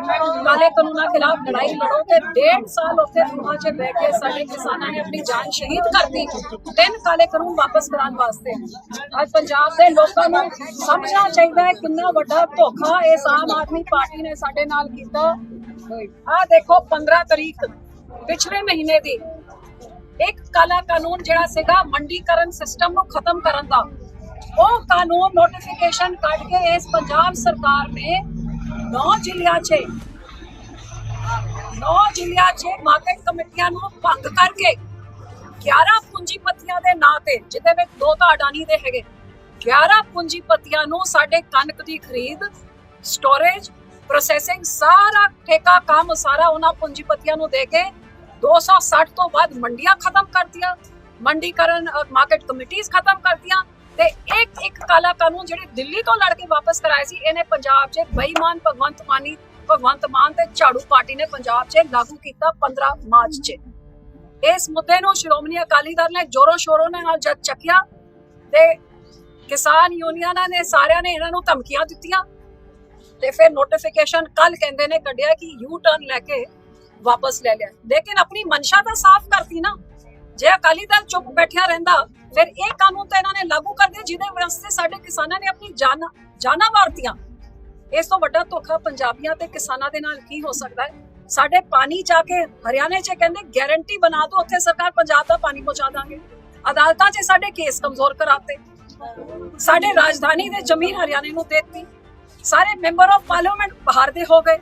ਕਾਲੇ ਕਾਨੂੰਨਾਂ ਖਿਲਾਫ ਲੜਾਈ ਲੜੋ ਤੇ ਡੇਢ ਸਾਲ ਉੱਥੇ ਗੁਹਾ 'ਚ ਬੈਠ ਕੇ ਸਾਡੇ ਕਿਸਾਨਾਂ ਨੇ ਆਪਣੀ ਜਾਨ ਸ਼ਹੀਦ ਕਰਤੀ। ਤਿੰਨ ਕਾਲੇ ਕਾਨੂੰਨ ਵਾਪਸ ਕਰਾਉਣ ਵਾਸਤੇ। ਅੱਜ ਪੰਜਾਬ ਦੇ ਲੋਕਾਂ ਨੂੰ ਸਮਝਣਾ ਚਾਹੀਦਾ ਹੈ ਕਿੰਨਾ ਵੱਡਾ ਧੋਖਾ ਇਸ ਆਮ ਆਦਮੀ ਪਾਰਟੀ ਨੇ ਸਾਡੇ ਨਾਲ ਕੀਤਾ। ਆਹ ਦੇਖੋ 15 ਤਰੀਕ, ਪਿਛਲੇ ਮਹੀਨੇ ਦੀ ਇੱਕ ਕਾਲਾ ਕਾਨੂੰਨ ਜਿਹੜਾ ਸੀਗਾ ਮੰਡੀਕਰਨ ਸਿਸਟਮ ਨੂੰ ਖਤਮ ਕਰਨ ਦਾ। ਉਹ ਕਾਨੂੰਨ ਨੋਟੀਫਿਕੇਸ਼ਨ ਕੱਢ ਕੇ ਇਸ ਪੰਜਾਬ ਸਰਕਾਰ ਨੇ 9 ਜ਼ਿਲ੍ਹਿਆਂ 'ਚ 9 ਜ਼ਿਲ੍ਹਿਆਂ 'ਚ ਮਾਰਕੀਟ ਕਮੇਟੀਆਂ ਨੂੰ ਭੰਗ ਕਰਕੇ 11 ਪੂੰਜੀਪਤੀਆਂ ਦੇ ਨਾਂ ਤੇ, ਜਿਹਦੇ ਵਿੱਚ ਦੋ ਤਾਂ ਅਡਾਨੀ ਦੇ ਹੈਗੇ 11 ਪੂੰਜੀਪਤੀਆਂ ਨੂੰ ਸਾਡੇ ਕਣਕ ਦੀ ਖਰੀਦ ਸਟੋਰੇਜ ਪ੍ਰੋਸੈਸਿੰਗ ਸਾਰਾ ਠੇਕਾ ਕੰਮ ਸਾਰਾ ਉਹਨਾਂ ਪੂੰਜੀਪਤੀਆਂ ਨੂੰ ਦੇ ਕੇ 260 ਤੋਂ ਵੱਧ ਮੰਡੀਆਂ ਖਤਮ ਕਰਤੀਆਂ, ਮੰਡੀਕਰਨ ਮਾਰਕੀਟ ਕਮੇਟੀਆਂ ਖਤਮ ਕਰਤੀਆਂ ਤੇ ਇੱਕ ਇੱਕ ਕਾਲਾ ਕਾਨੂੰਨ ਜਿਹੜੇ ਦਿੱਲੀ ਤੋਂ ਲੜ ਕੇ ਵਾਪਸ ਕਰਾਏ ਸੀ, ਇਹਨੇ ਪੰਜਾਬ 'ਚ ਬੇਈਮਾਨ ਭਗਵੰਤ ਮਾਨੀ ਭਗਵੰਤ ਮਾਨ ਤੇ ਝਾੜੂ ਪਾਰਟੀ ਨੇ ਪੰਜਾਬ 'ਚ ਲਾਗੂ ਕੀਤਾ 15 ਮਾਰਚ 'ਚ। ਇਸ ਮੁੱਦੇ ਨੂੰ ਸ਼੍ਰੋਮਣੀ ਅਕਾਲੀ ਦਲ ਨੇ ਜੋਰੋ ਸ਼ੋਰੋ ਨਾਲ ਜਦ ਚੱਕਿਆ ਤੇ ਕਿਸਾਨ ਯੂਨੀਅਨਾਂ ਨੇ ਸਾਰਿਆਂ ਨੇ ਇਹਨਾਂ ਨੂੰ ਧਮਕੀਆਂ ਦਿੱਤੀਆਂ ਤੇ ਫਿਰ ਨੋਟੀਫਿਕੇਸ਼ਨ ਕੱਲ ਕਹਿੰਦੇ ਨੇ ਕੱਢਿਆ ਕਿ ਯੂ ਟਰਨ ਲੈ ਕੇ ਵਾਪਸ ਲੈ ਲਿਆ। ਲੇਕਿਨ ਆਪਣੀ ਮਨਸ਼ਾ ਤਾਂ ਸਾਫ਼ ਕਰਤੀ ਨਾ। ਜੇ ਅਕਾਲੀ ਦਲ ਚੁੱਪ ਬੈਠਿਆ ਰਹਿੰਦਾ, ਫਿਰ ਇਹ ਕਾਨੂੰਨ ਤਾਂ ਇਹਨਾਂ ਨੇ ਲਾਗੂ ਕਰ ਦਿਆ ਜਿਹਦੇ ਵਾਸਤੇ ਸਾਡੇ ਕਿਸਾਨਾਂ ਨੇ ਆਪਣੀ ਜਾਨ ਜਾਨਾਂ ਵਾਰਤੀਆਂ। ਇਸ ਤੋਂ ਵੱਡਾ ਧੋਖਾ ਪੰਜਾਬੀਆਂ ਤੇ ਕਿਸਾਨਾਂ ਦੇ ਨਾਲ ਕੀ ਹੋ ਸਕਦਾ ਹੈ? ਸਾਡੇ ਪਾਣੀ ਜਾ ਕੇ ਹਰਿਆਣੇ 'ਚ ਕਹਿੰਦੇ ਗਾਰੰਟੀ ਬਣਾ ਦਿਓ, ਉੱਥੇ ਸਰਕਾਰ ਪੰਜਾਬ ਦਾ ਪਾਣੀ ਪਹੁੰਚਾ ਦਾਂਗੇ। ਅਦਾਲਤਾਂ 'ਚ ਸਾਡੇ ਕੇਸ ਕਮਜ਼ੋਰ ਕਰਾਤੇ। ਸਾਡੇ ਰਾਜਧਾਨੀ ਦੇ ਜ਼ਮੀਨ ਹਰਿਆਣੇ ਨੂੰ ਦੇਤੀ। ਸਾਰੇ ਮੈਂਬਰ ਆਫ ਪਾਰਲੀਮੈਂਟ ਬਾਹਰ ਦੇ ਹੋ ਗਏ।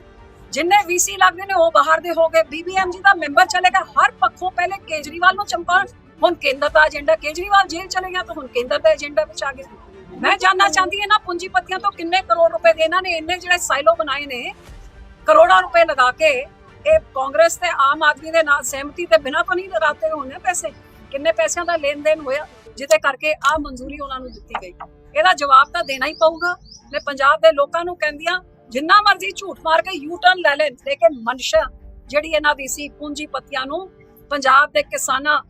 ਜਿੰਨੇ ਵੀਸੀ ਲੱਗਦੇ ਨੇ ਉਹ ਬਾਹਰ ਦੇ ਹੋ ਗਏ। ਬੀਬੀਐਮਜੀ ਦਾ ਮੈਂਬਰ ਚਲੇਗਾ ਹਰ ਪੱਖੋਂ ਪਹਿਲੇ ਕੇਜਰੀਵਾਲ ਨੂੰ ਚੰਪਾਣ ਹੁਣ ਕੇਂਦਰ ਦਾ ਏਜੰਡਾ ਕੇਜਰੀਵਾਲ ਜੇਲ੍ਹ ਚਲੇ ਗਿਆ ਤਾਂ ਹੁਣ ਕੇਂਦਰ ਦਾ ਏਜੰਡਾ ਵਿੱਚ ਆ ਗਿਆ ਮੈਂ ਜਾਨਣਾ ਚਾਹੁੰਦੀ ਹਾਂ ਨਾ ਪੂੰਜੀਪਤੀਆਂ ਤੋਂ ਕਿੰਨੇ ਕਰੋੜ ਰੁਪਏ ਦੇ ਇਹਨਾਂ ਨੇ ਇੰਨੇ ਜਿਹੜੇ ਸਾਈਲੋ ਬਣਾਏ ਨੇ। ਕਰੋੜਾਂ ਰੁਪਏ ਲਗਾ ਕੇ ਇਹ ਕਾਂਗਰਸ ਤੇ ਆਮ ਆਦਮੀ ਦੇ ਨਾਲ ਸਹਿਮਤੀ ਤੇ ਬਿਨਾਂ ਤੋਂ ਨਹੀਂ ਲਗਾਤੇ ਹੋਣੇ ਪੈਸੇ। ਕਿੰਨੇ ਪੈਸਿਆਂ ਦਾ ਲੈਣ ਦੇਣ ਹੋਇਆ, ਜਿਹਦੇ ਕਰਕੇ ਆ ਮਨਜ਼ੂਰੀ ਉਹਨਾਂ ਨੂੰ ਦਿੱਤੀ ਗਈ। ਇਹਦਾ ਜਵਾਬ ਤਾਂ ਦੇਣਾ ਹੀ ਪਊਗਾ। ਮੈਂ ਪੰਜਾਬ ਦੇ ਲੋਕਾਂ ਨੂੰ ਕਹਿੰਦੀ ਹਾਂ ਜਿੰਨਾ ਮਰਜ਼ੀ ਝੂਠ ਮਾਰ ਕੇ ਯੂ ਟਰਨ ਲੈ ਲੈਣ ਲੇਕਿਨ ਮਨਸ਼ਾ ਜਿਹੜੀ ਇਹਨਾਂ ਦੀ ਸੀ ਪੂੰਜੀਪਤੀਆਂ ਨੂੰ ਪੰਜਾਬ ਦੇ ਕਿਸਾਨਾਂ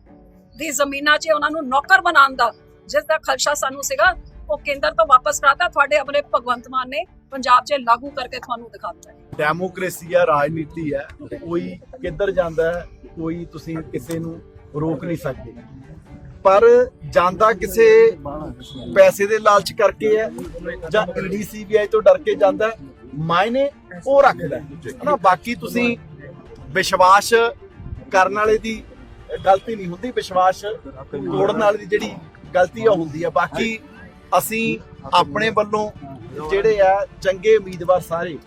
ਦੀ ਜ਼ਮੀਨਾਂ 'ਚ ਉਹਨਾਂ ਨੂੰ ਨੌਕਰ ਬਣਾਉਣ ਦਾ, ਜਿਸ ਦਾ ਖਲਸ਼ਾ ਸਾਨੂੰ ਸੀਗਾ, ਉਹ ਕੇਂਦਰ ਤੋਂ ਵਾਪਸ ਕਰਾਤਾ। ਤੁਹਾਡੇ ਆਪਣੇ ਭਗਵੰਤ ਮਾਨ ਨੇ ਪੰਜਾਬ 'ਚ ਲਾਗੂ ਕਰਕੇ ਤੁਹਾਨੂੰ ਦਿਖਾਤਾ ਡੈਮੋਕ੍ਰੇਸੀ ਹੈ ਰਾਜਨੀਤੀ ਹੈ ਕੋਈ ਕਿੱਧਰ ਜਾਂਦਾ ਹੈ, ਕੋਈ ਤੁਸੀਂ ਕਿਸੇ ਨੂੰ ਰੋਕ ਨਹੀਂ ਸਕਦੇ। ਪਰ ਜਾਂਦਾ ਕਿਸੇ ਪੈਸੇ ਦੇ ਲਾਲਚ ਕਰਕੇ ਹੈ ਜਾਂ ਈਡੀਸੀਬੀਆਈ ਤੋਂ ਡਰ ਕੇ ਜਾਂਦਾ ਹੈ ਮਾਇਨੇ ਉਹ ਰੱਖਦਾ ਹਨਾ ਬਾਕੀ ਤੁਸੀਂ ਵਿਸ਼ਵਾਸ ਕਰਨ ਵਾਲੇ ਦੀ ਗਲਤੀ ਨਹੀਂ ਹੁੰਦੀ ਵਿਸ਼ਵਾਸ ਤੋੜਨ ਵਾਲੇ ਦੀ ਜਿਹੜੀ ਗਲਤੀ ਉਹ ਹੁੰਦੀ ਹੈ ਬਾਕੀ ਅਸੀਂ ਆਪਣੇ ਵੱਲੋਂ ਜਿਹੜੇ ਆ ਚੰਗੇ ਉਮੀਦਵਾਰ ਸਾਰੇ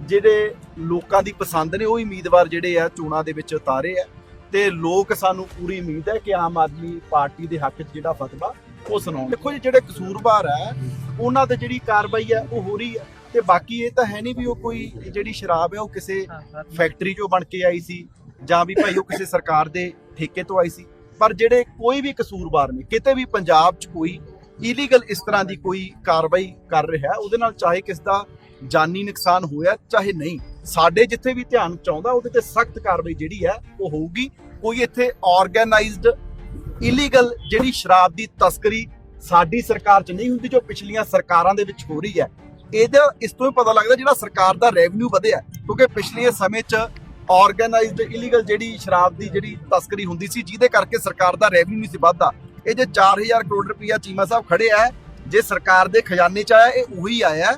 ਜਿਹੜੇ ਲੋਕਾਂ ਦੀ ਪਸੰਦ ਨੇ ਉਹ ਉਮੀਦਵਾਰ ਜਿਹੜੇ ਆ ਚੋਣਾਂ ਦੇ ਵਿੱਚ ਉਤਾਰੇ ਆ। ਤੇ ਲੋਕ ਸਾਨੂੰ ਪੂਰੀ ਉਮੀਦ ਹੈ ਕਿ ਆਮ ਆਦਮੀ ਪਾਰਟੀ ਦੇ ਹੱਕ 'ਚ ਜਿਹੜਾ ਫਤਵਾ ਉਹ ਸੁਣਾਉਣ ਦੇਖੋ ਜੀ ਜਿਹੜੇ ਕਸੂਰਵਾਰ ਹੈ ਉਹਨਾਂ ਤੇ ਜਿਹੜੀ ਕਾਰਵਾਈ ਹੈ ਉਹ ਹੋ ਰਹੀ ਹੈ ਤੇ ਬਾਕੀ ਇਹ ਤਾਂ ਹੈ ਨਹੀਂ ਵੀ ਉਹ ਕੋਈ ਜਿਹੜੀ ਸ਼ਰਾਬ ਹੈ ਉਹ ਕਿਸੇ ਫੈਕਟਰੀ 'ਚੋਂ ਬਣ ਕੇ ਆਈ ਸੀ ਜਾਂ ਵੀ ਭਾਈ ਉਹ ਕਿਸੇ ਸਰਕਾਰ ਦੇ ਠੇਕੇ ਤੋਂ ਆਈ ਸੀ। ਪਰ ਜਿਹੜੇ ਕੋਈ ਵੀ ਕਸੂਰਵਾਰ ਨੇ ਕਿਤੇ ਵੀ ਪੰਜਾਬ 'ਚ ਕੋਈ ਇਲੀਗਲ ਇਸ ਤਰ੍ਹਾਂ ਦੀ ਕੋਈ ਕਾਰਵਾਈ ਕਰ ਰਿਹਾ ਉਹਦੇ ਨਾਲ ਚਾਹੇ ਕਿਸ ਦਾ ਜਾਨੀ ਨੁਕਸਾਨ ਹੋਇਆ ਚਾਹੇ ਨਹੀਂ ਸਾਡੇ ਜਿੱਥੇ ਵੀ ਧਿਆਨ ਚਾਹੁੰਦਾ ਉਹਦੇ ਤੇ ਸਖਤ ਕਾਰਵਾਈ ਜਿਹੜੀ ਹੈ ਉਹ ਹੋਊਗੀ। ਕੋਈ ਇੱਥੇ ਆਰਗੇਨਾਈਜ਼ਡ ਇਲੀਗਲ ਜਿਹੜੀ ਸ਼ਰਾਬ ਦੀ ਤਸਕਰੀ ਸਾਡੀ ਸਰਕਾਰ 'ਚ ਨਹੀਂ ਹੁੰਦੀ ਜੋ ਪਿਛਲੀਆਂ ਸਰਕਾਰਾਂ ਦੇ ਵਿੱਚ ਹੋ ਰਹੀ ਹੈ ਇਹਦਾ ਇਸ ਤੋਂ ਹੀ ਪਤਾ ਲੱਗਦਾ ਜਿਹੜਾ ਸਰਕਾਰ ਦਾ ਰੈਵਨਿਊ ਵਧਿਆ ਕਿਉਂਕਿ ਪਿਛਲੇ ਸਮੇਂ 'ਚ ਆਰਗੇਨਾਈਜ਼ਡ ਇਲੀਗਲ ਜਿਹੜੀ ਸ਼ਰਾਬ ਦੀ ਜਿਹੜੀ ਤਸਕਰੀ ਹੁੰਦੀ ਸੀ, ਜਿਹਦੇ ਕਰਕੇ ਸਰਕਾਰ ਦਾ ਰੈਵਨਿਊ ਨਹੀਂ ਸੀ ਵੱਧਦਾ। ਇਹ ਜੇ 4000 ਕਰੋੜ ਰੁਪਇਆ ਚੀਮਾ ਸਾਹਿਬ ਖੜੇ ਆ, ਜੇ ਸਰਕਾਰ ਦੇ ਖਜ਼ਾਨੇ 'ਚ ਆਇਆ, ਇਹ ਉਹੀ ਆਇਆ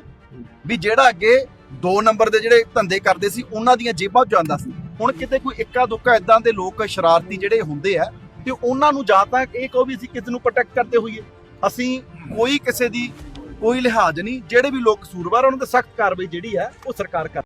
ਵੀ ਜਿਹੜਾ ਅੱਗੇ 2 ਨੰਬਰ ਦੇ ਜਿਹੜੇ ਧੰਦੇ ਕਰਦੇ ਸੀ, ਉਹਨਾਂ ਦੀਆਂ ਜੇਬਾਂ 'ਚ ਜਾਂਦਾ ਸੀ। ਹੁਣ ਕਿਤੇ ਕੋਈ ਇੱਕਾ ਦੁੱਕਾ ਇਦਾਂ ਦੇ ਲੋਕ ਸ਼ਰਾਰਤੀ ਜਿਹੜੇ ਹੁੰਦੇ ਆ, ਤੇ ਉਹਨਾਂ ਨੂੰ ਜਾਂ ਤਾਂ ਇਹ ਕਹੋ ਵੀ ਅਸੀਂ ਕਿਸ ਨੂੰ ਪ੍ਰੋਟੈਕਟ ਕਰਦੇ ਹੋਈਏ। ਅਸੀਂ ਕੋਈ ਕਿਸੇ ਦੀ ਕੋਈ ਲਿਹਾਜ਼ ਨਹੀਂ, ਜਿਹੜੇ ਵੀ ਲੋਕ ਕਸੂਰਵਾਰ ਉਹਨਾਂ ਤੇ ਸਖਤ ਕਾਰਵਾਈ ਜਿਹੜੀ ਹੈ ਉਹ ਸਰਕਾਰ ਕਰ